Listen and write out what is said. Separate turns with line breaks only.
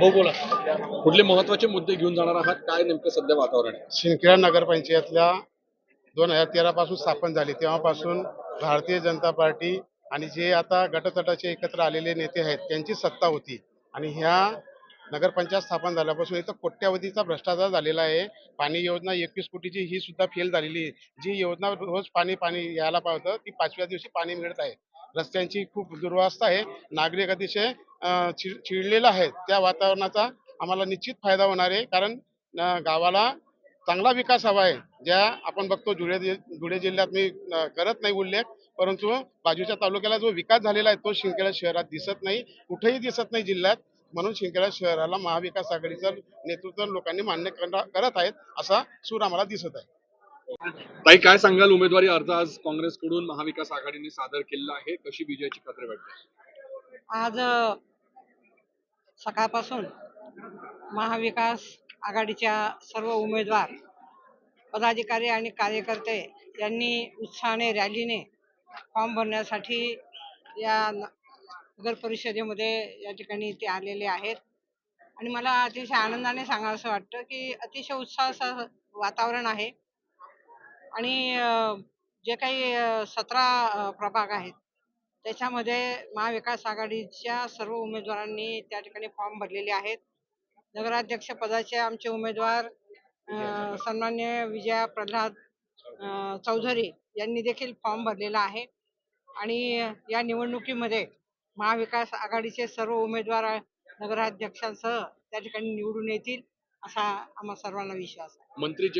हो बोला.
कुठले महत्त्वाचे मुद्दे घेऊन जाणार आहात? काय नेमकं सध्या वातावरण आहे?
शिंदखेडा नगरपंचायतला दोन हजार तेरा पासून स्थापन झाली. तेव्हापासून भारतीय जनता पार्टी आणि जे आता गटतटाचे एकत्र आलेले नेते आहेत त्यांची सत्ता होती. आणि ह्या नगरपंचायत स्थापन झाल्यापासून इथं कोट्यावधीचा भ्रष्टाचार झालेला आहे. पाणी योजना एकवीस कोटीची ही सुद्धा फेल झालेली आहे. जी योजना रोज पाणी पाणी यायला पाहतं ती पाचव्या दिवशी पाणी मिळत आहे. रस्त्यांची खूप दुर्वस्था आहे. नागरिक अतिशय चिडलेला आहे. त्या वातावरणाचा आम्हाला निश्चित फायदा होणार आहे. कारण गावाला चांगला विकास हवा आहे. ज्या आपण बघतो धुळे धुळे जिल्ह्यात मी करत नाही उल्लेख. परंतु बाजूच्या तालुक्याला जो विकास झालेला आहे तो शिंदखेडा शहरात दिसत नाही. कुठेही दिसत नाही जिल्ह्यात. म्हणून शिंदखेडा शहराला महाविकास आघाडीचं नेतृत्व लोकांनी मान्य करा- करत आहेत असा सूर आम्हाला दिसत आहे.
ताई काय सांगाल? उमेदवारी अर्ज आज काँग्रेसकडून महाविकास आघाडीने सादर केलेला आहे. कशी विजयाची खात्री वाटते?
आज सकाळपासून महाविकास आघाडीच्या सर्व उमेदवार पदाधिकारी आणि कार्यकर्ते यांनी उत्साहाने रॅलीने फॉर्म भरण्यासाठी या न- नगर परिषदेमध्ये या ठिकाणी ते आलेले आहेत. आणि मला अतिशय आनंदाने सांगावंसं वाटतं की अतिशय उत्साहाचं वातावरण आहे. आणि जे काही सतरा प्रभाग आहेत त्याच्यामध्ये महाविकास आघाडीच्या सर्व उमेदवारांनी त्या ठिकाणी फॉर्म भरलेले आहेत. नगराध्यक्ष पदाचे आमचे उमेदवार सन्मान्य विजया प्रल्हाद चौधरी यांनी देखील फॉर्म भरलेला आहे. आणि या निवडणुकीमध्ये महाविकास आघाडीचे सर्व उमेदवार नगराध्यक्षांसह त्या ठिकाणी निवडून येतील असा आम्हा सर्वांना विश्वास आहे.
मंत्री जे